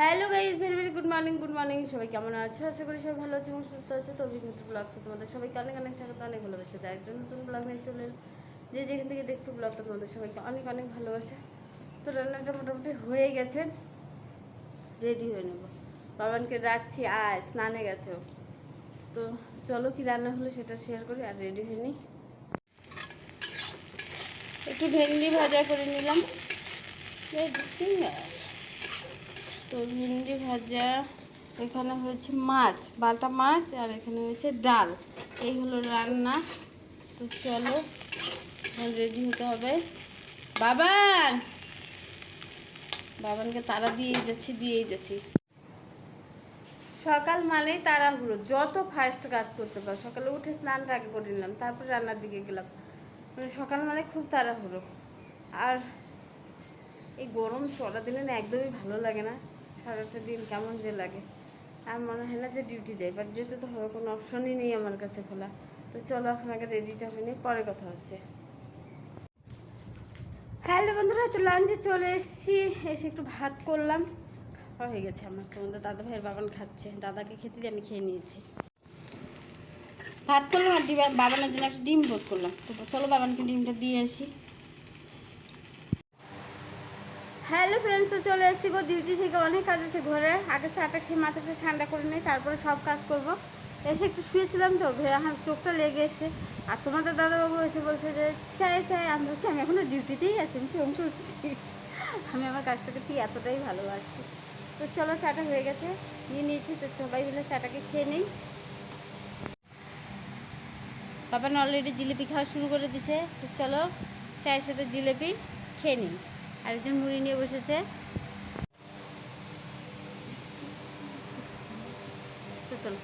Hello guys very very good morning good morning সবাই কেমন আছো? আশা করি সবাই ভালো আছে এবং সুস্থ আছে। তো অভিজ্ঞতা ব্লগসে তোমাদের সবাইকে অনেক অনেক স্বাগত, অনেক ভালোবাসে। তাই একটা নতুন ব্লগ নিয়ে চলে। যে যেখান থেকে দেখছ ব্লগটা তোমাদের সবাইকে অনেক অনেক ভালোবাসে। তো রান্নাটা মোটামুটি হয়ে গেছে। রেডি হয়ে নেব। বাবানকে রাখছি আয়, স্নানে গেছে। তো চলো কি রান্না হলো সেটা শেয়ার করি আর রেডি হয়ে নিই। একটু ভেন্ডি ভাজা করে নিলাম। তো ভেন্ডি ভাজা, এখানে হয়েছে মাছ, বাটা মাছ, আর এখানে হয়েছে ডাল। এই হলো রান্না। তো চলো রেডি হতে হবে। বাবান! বাবানকে তারা দিয়েই যাচ্ছি দিয়েই যাচ্ছি। সকাল মানেই তাড়াহুড়ো। যত ফাস্ট কাজ করতে পারো, সকালে উঠে স্নানটা আগে করে নিলাম, তারপর রান্নার দিকে গেলাম। মানে সকাল মানে খুব তাড়াহুড়ো। আর এই গরম চড়া দিলে না একদমই ভালো লাগে না। সারাটা দিন কেমন যে লাগে। আর মনে হয় না যে ডিউটি যাই বাট যেতে তো হবে কোনো অপশনই নেই আমার কাছে খোলা, তো চলো এখন আগে রেডিটা হয়নি পরে কথা হচ্ছে। হ্যালো বন্ধুরা, তো লাঞ্চে চলে এসেছি, এসে একটু ভাত করলাম। খাওয়া হয়ে গেছে আমার তোমাদের দাদা ভাইয়ের বাবান খাচ্ছে, দাদাকে খেতে দিয়ে আমি খেয়ে নিয়েছি। ভাত করলাম আর ডিম বাবানের জন্য একটা ডিম বোধ করলাম। তো চলো বাবানকে ডিমটা দিয়ে আসি। হ্যালো ফ্রেন্ডস, তো চলে এসেছি গো ডিউটি থেকে। অনেক কাজ আছে ঘরে। আগে চাটা খেয়ে মাথাটা ঠান্ডা করে নিই তারপরে সব কাজ করব। এসে একটু শুয়েছিলাম তো চোখটা লেগে এসে আর তোমাদের দাদাবাবু এসে বলছে যে চাই চাই আমি হচ্ছে আমি এখনও ডিউটিতেই আছি, আমি চমক করছি। আমি আমার কাজটাকে ঠিক এতটাই ভালোবাসি। তো চলো, চাটা হয়ে গেছে, নিয়ে নিয়েছি। তো সবাই মিলে চাটাকে খেয়ে নিই। বাবা অলরেডি জিলিপি খাওয়া শুরু করে দিছে তো চলো, চায়ের সাথে জিলিপি খেয়ে নিই। আরেকজন মুড়ি নিয়ে বসেছে। তো চলো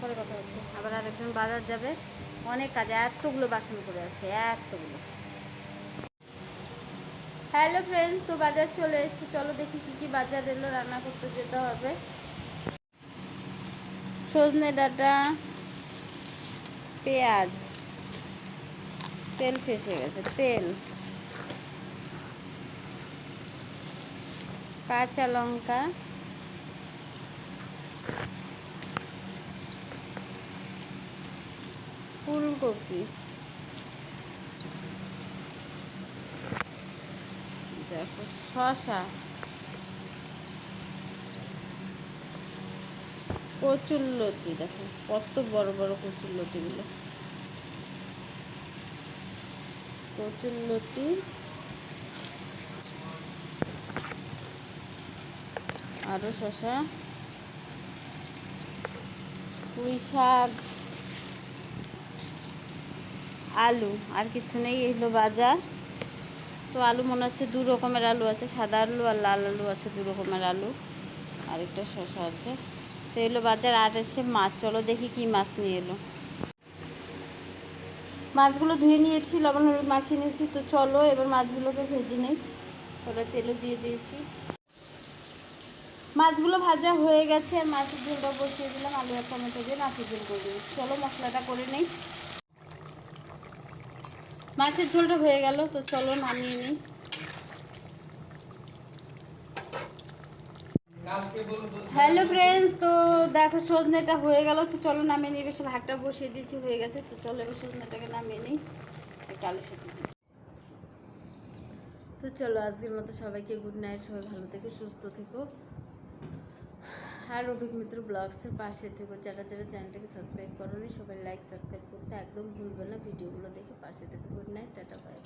পরে কথা হচ্ছে। আবার আরেকজন বাজার যাবে। অনেক কাজে, এতগুলো বাসন করে আছে, এতগুলো। হ্যালো ফ্রেন্ডস তো বাজার চলে এসেছি। চলো দেখি কি কি বাজার এলো, রান্না করতে যেতে হবে। সজনে ডাঁটা, পেঁয়াজ। তেল শেষ হয়ে গেছে, তেল। কাঁচা লঙ্কা। ফুলকপি। দেখো শশা কচুল্লতি দেখো কত বড় বড় কচুল্লতিগুলো কচুল্লতি আরও শশা পুঁই শাক। আলু, আর কিছু নেই এগুলো বাজার। তো আলু মনে হচ্ছে দু রকমের আলু আছে, সাদা আলু আর লাল আলু আছে, দু রকমের আলু। আর একটা শশা আছে। তো এগুলো বাজার, আর এসে মাছ, চলো দেখি কি মাছ নিয়ে এলো। মাছগুলো ধুয়ে নিয়েছি, লবণ, হলুদ মাখিয়ে নিয়েছি, তো চলো এবার মাছগুলোকে ভেজে নেই। ওটা তেলও দিয়ে দিয়েছি। মাছগুলো ভাজা হয়ে গেছে আর মাছের ঝোলটা বসিয়ে দিলাম, আলু আর টমেটো দিয়ে মাছের ঝোল করে দিই চলো মশলাটা করে নেই। মাছের ঝোলটা হয়ে গেল, তো চলো নামিয়ে নিই। হ্যালো ফ্রেন্ডস, তো দেখো সজনেটা হয়ে গেল, তো চলো নামিয়ে নিই। বেশি, ভাতটা বসিয়ে দিয়েছি, হয়ে গেছে, তো চলো এবার সজনেটাকে নামিয়ে নিই। একটু আলু সেদ্ধ তো চলো আজকের মতো সবাইকে গুড নাইট সবাই ভালো থেকো, সুস্থ থেকো। আর অভিক মিত্র ব্লগসের পাশে থেকে। যারা যারা চ্যানেলটাকে সাবস্ক্রাইব করোনি, সবাই লাইক সাবস্ক্রাইব করতে একদম ভুলবে না। ভিডিওগুলো দেখে পাশে থেকে। Good night tata bye